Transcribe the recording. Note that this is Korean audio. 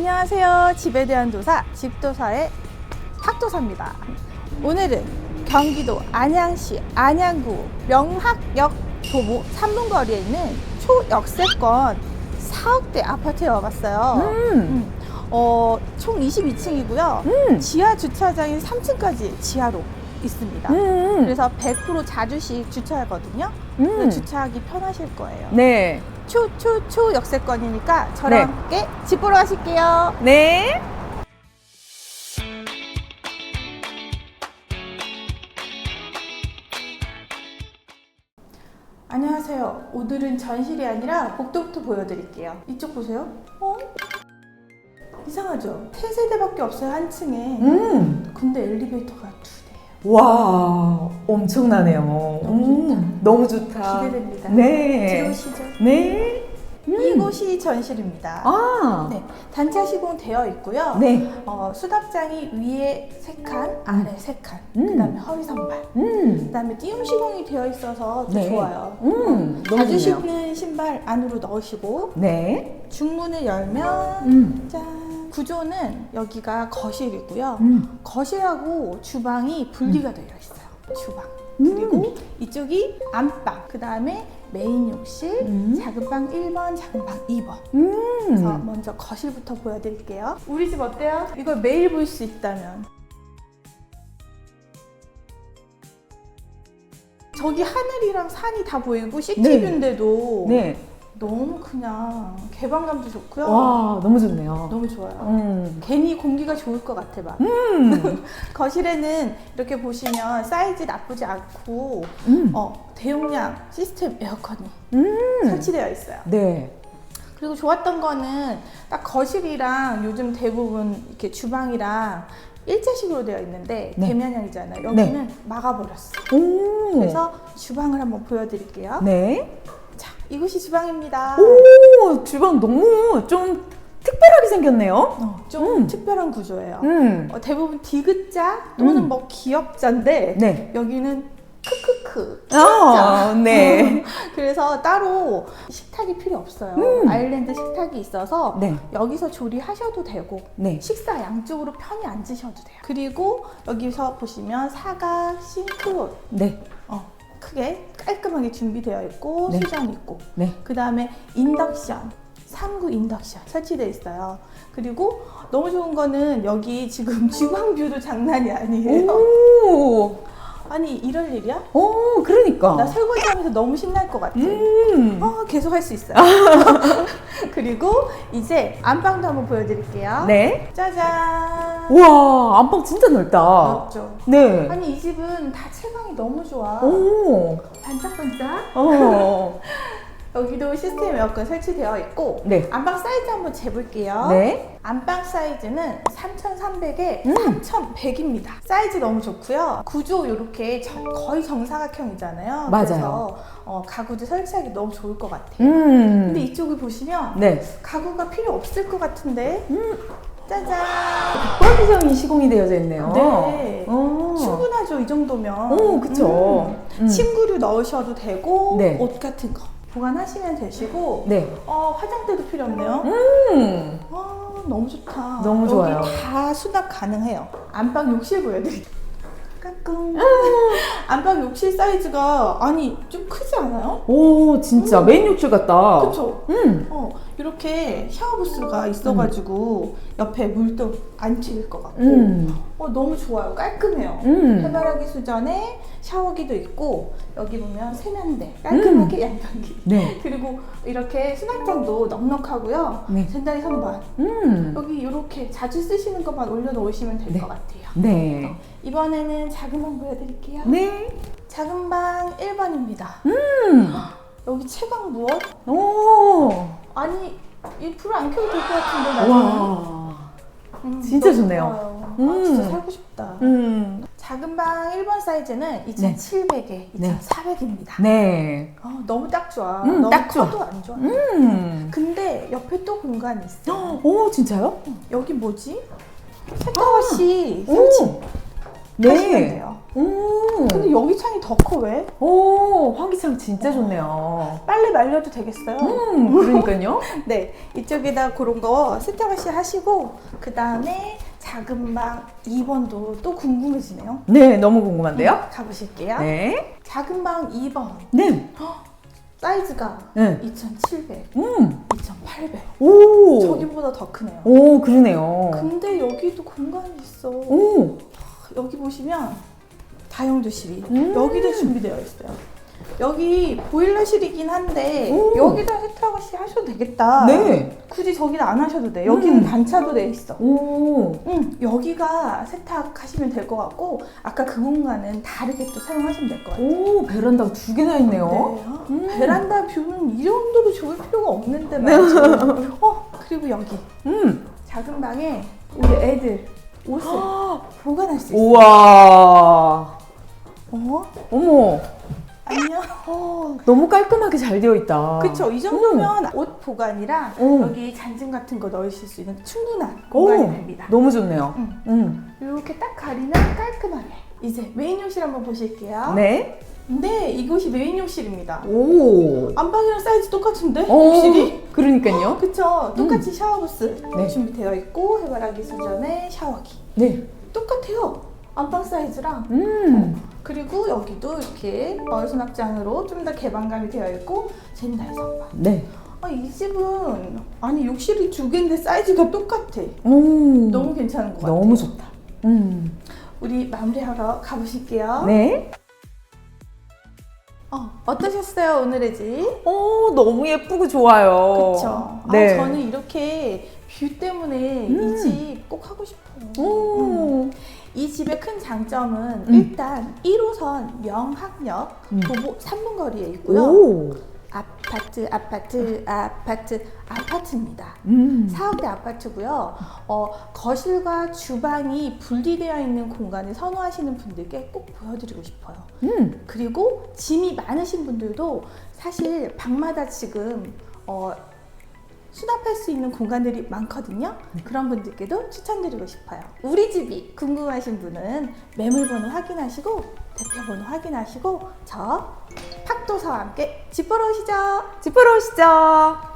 안녕하세요. 집에 대한 도사 집도사의 탁도사입니다. 오늘은 경기도 안양시 안양구 명학역 도보 3분 거리에 있는 초역세권 4억대 아파트에 와봤어요. 음. 음. 어, 총 22층이고요. 음. 지하 주차장이 3층까지 지하로 있습니다. 음. 그래서 100% 자주식 주차하거든요. 음. 주차하기 편하실 거예요. 네. 초, 초, 초 역세권이니까 저랑 네. 함께 집 보러 가실게요. 네. 안녕하세요. 오늘은 전실이 아니라 복도부터 보여드릴게요. 이쪽 보세요. 어? 이상하죠? 세 세대밖에 없어요, 한 층에. 음. 근데 엘리베이터가 두 대예요. 와, 엄청나네요. 너무 음, 너무 좋다. 기대됩니다. 네. 들어오시죠. 네. 이곳이 전실입니다. 아. 네, 단차 시공되어 있고요. 네. 어, 수납장이 위에 세 칸, 아래 세 칸, 음. 그다음에 허리 선발, 음. 그다음에 띄움 시공이 되어 있어서 더 네. 좋아요. 음. 너무 자주 좋네요. 신는 신발 안으로 넣으시고 네. 중문을 열면 음. 짠 구조는 여기가 거실이고요. 음. 거실하고 주방이 분리가 되어 있어요. 주방. 그리고 이쪽이 안방. 그 다음에 메인 욕실, 음. 작은 방 1번, 작은 방 2번. 그래서 음. 먼저 거실부터 보여드릴게요. 우리 집 어때요? 이걸 매일 볼 수 있다면. 저기 하늘이랑 산이 다 보이고 시티뷰인데도 네. 너무 그냥 개방감도 좋고요. 와, 너무 좋네요. 너무 좋아요. 음. 괜히 공기가 좋을 것 같아 막. 음. 거실에는 이렇게 보시면 사이즈 나쁘지 않고 음. 어, 대용량 시스템 에어컨이 음. 설치되어 있어요. 네. 그리고 좋았던 거는 딱 거실이랑 요즘 대부분 이렇게 주방이랑 일자식으로 되어 있는데 네. 대면형이잖아요. 여기는 막아버렸어. 오. 그래서 주방을 한번 보여드릴게요. 네. 자, 이곳이 주방입니다. 오, 주방 너무 좀 특별하게 생겼네요. 어, 좀 음. 특별한 구조예요. 음. 어, 대부분 디귿자 또는 음. 뭐 기역자인데 네. 여기는 크크크. 아, 네. 그래서 따로 식탁이 필요 없어요. 음. 아일랜드 식탁이 있어서 네. 여기서 조리하셔도 되고 네. 식사 양쪽으로 편히 앉으셔도 돼요. 그리고 여기서 보시면 사각 싱크홀 네. 어, 크게 깔끔하게 준비되어 있고 네. 수전 있고 네. 그 다음에 인덕션 3구 인덕션 설치되어 있어요. 그리고 너무 좋은 거는 여기 지금 주방 뷰도 장난이 아니에요. 오. 아니 이럴 일이야? 오, 그러니까. 나 설거지하면서 너무 신날 것 같아. 음. 어, 계속 할 수 있어요. 그리고 이제 안방도 한번 보여드릴게요. 네. 짜잔. 우와, 안방 진짜 넓다. 넓죠. 네. 아니 이 집은 다 채광이 너무 좋아. 오. 반짝반짝. 어. 여기도 시스템 에어컨 설치되어 있고 네. 안방 사이즈 한번 재볼게요. 네. 안방 사이즈는 3,300에 음. 3,100입니다. 사이즈 너무 좋고요. 구조 이렇게 거의 정사각형이잖아요. 맞아요. 그래서 어, 가구도 설치하기 너무 좋을 것 같아요. 음. 근데 이쪽을 보시면 네. 가구가 필요 없을 것 같은데 음. 짜잔 폴기점이 시공이 되어져 있네요. 네. 오. 충분하죠 이 정도면 오, 그쵸. 음. 음. 침구류 넣으셔도 되고 네. 옷 같은 거 보관하시면 되시고 네. 어, 화장대도 필요 없네요 음. 아, 너무 좋다 너무 여기 좋아요. 다 수납 가능해요 안방 욕실 보여드릴게요 까꿍 음. 안방 욕실 사이즈가 아니 좀 크지 않아요? 오, 진짜 메인 욕실 같다. 그쵸? 음. 어, 이렇게 샤워 부스가 있어가지고 옆에 물도 안 튀길 것 같고 음. 어, 너무 좋아요. 깔끔해요. 음. 해바라기 수전에 샤워기도 있고 여기 보면 세면대 깔끔하게 양변기 네. 그리고 이렇게 수납장도 넉넉하고요. 네. 젠다리 선반 음. 여기 이렇게 자주 쓰시는 것만 올려놓으시면 될 네. 것 같아요. 네. 이번에는 작은 방 보여드릴게요. 네. 작은 방 1번입니다. 음. 여기 채광 무엇? 오. 아니 이 불 안 켜도 될 것 같은데 나중에. 와. 음, 진짜 너무 좋네요. 좋아요. 아, 음. 진짜 살고 싶다. 음. 작은 방 1번 사이즈는 2,700에 네. 2,400입니다. 네. 어, 너무 딱 좋아. 음, 너무 딱 좋아. 커도 안 좋아. 음. 근데 옆에 또 공간이 있어. 오, 진짜요? 여기 뭐지? 샤워시 오. 설치 하시면 네. 돼요. 오. 근데 여기 창이 더 커 왜? 오, 환기창 진짜 좋네요. 빨래 말려도 되겠어요? 음, 그러니까요. 네, 이쪽에다 그런 거 세탁하시 하시고 그 다음에 작은 방 2번도 또 궁금해지네요. 네, 너무 궁금한데요? 가보실게요. 네. 작은 방 2번 네. 사이즈가 네. 2,700, 음. 2,800. 오. 저기보다 더 크네요. 오, 그러네요. 근데 여기도 공간이 있어. 오. 여기 보시면 다용도실이 음. 여기도 준비되어 있어요. 여기 보일러실이긴 한데 오. 여기다 세탁하시 하셔도 되겠다. 네. 굳이 저기는 안 하셔도 돼. 여기는 음. 단차도 돼 있어. 오. 응, 여기가 세탁하시면 될 것 같고 아까 그 공간은 다르게 또 사용하시면 될 것 같아요. 오, 베란다가 두 개나 있네요. 네. 아, 음. 베란다 뷰는 이 정도로 좋을 필요가 없는데 말이죠. 어, 그리고 여기 음. 작은 방에 우리 애들 옷을 보관할 수 있어요. 우와. 어? 어머. 안녕. 너무 깔끔하게 잘 되어 있다. 그쵸. 이 정도면 옷 보관이랑 음. 여기 잔증 같은 거 넣으실 수 있는 충분한 공간이 됩니다. 너무 좋네요. 음. 음. 이렇게 딱 가리면 깔끔하게. 이제 메인 욕실 한번 보실게요. 네. 네, 이곳이 메인 욕실입니다. 오. 안방이랑 사이즈 똑같은데? 오. 욕실이? 그러니까요. 그쵸. 똑같이 샤워부스 네. 준비되어 있고 해바라기 수전에 샤워기. 네. 똑같아요. 안방 사이즈랑 음. 그리고 여기도 이렇게 어, 수납장으로 좀 더 개방감이 되어 있고 젠달 선반. 네. 아, 이 집은 아니 욕실이 두 개인데 사이즈가 똑같아. 오. 너무 괜찮은 것 같아요. 너무 좋다. 음. 우리 마무리하러 가보실게요. 네. 어, 어떠셨어요 오늘의 집? 오, 너무 예쁘고 좋아요. 그쵸. 네. 아, 저는 이렇게 뷰 때문에 음. 이집 꼭 하고 싶어요. 오. 음. 이 집의 큰 장점은 음. 일단 1호선 명학역 음. 도보 3분 거리에 있고요. 오. 아파트, 아파트, 아파트, 아파트입니다. 음. 4억대 아파트고요. 어, 거실과 주방이 분리되어 있는 공간을 선호하시는 분들께 꼭 보여드리고 싶어요. 음. 그리고 짐이 많으신 분들도 사실 방마다 지금 어, 수납할 수 있는 공간들이 많거든요. 그런 분들께도 추천드리고 싶어요. 우리 집이 궁금하신 분은 매물번호 확인하시고 대표번호 확인하시고 저 팍도사와 함께 집 보러 오시죠. 집 보러 오시죠.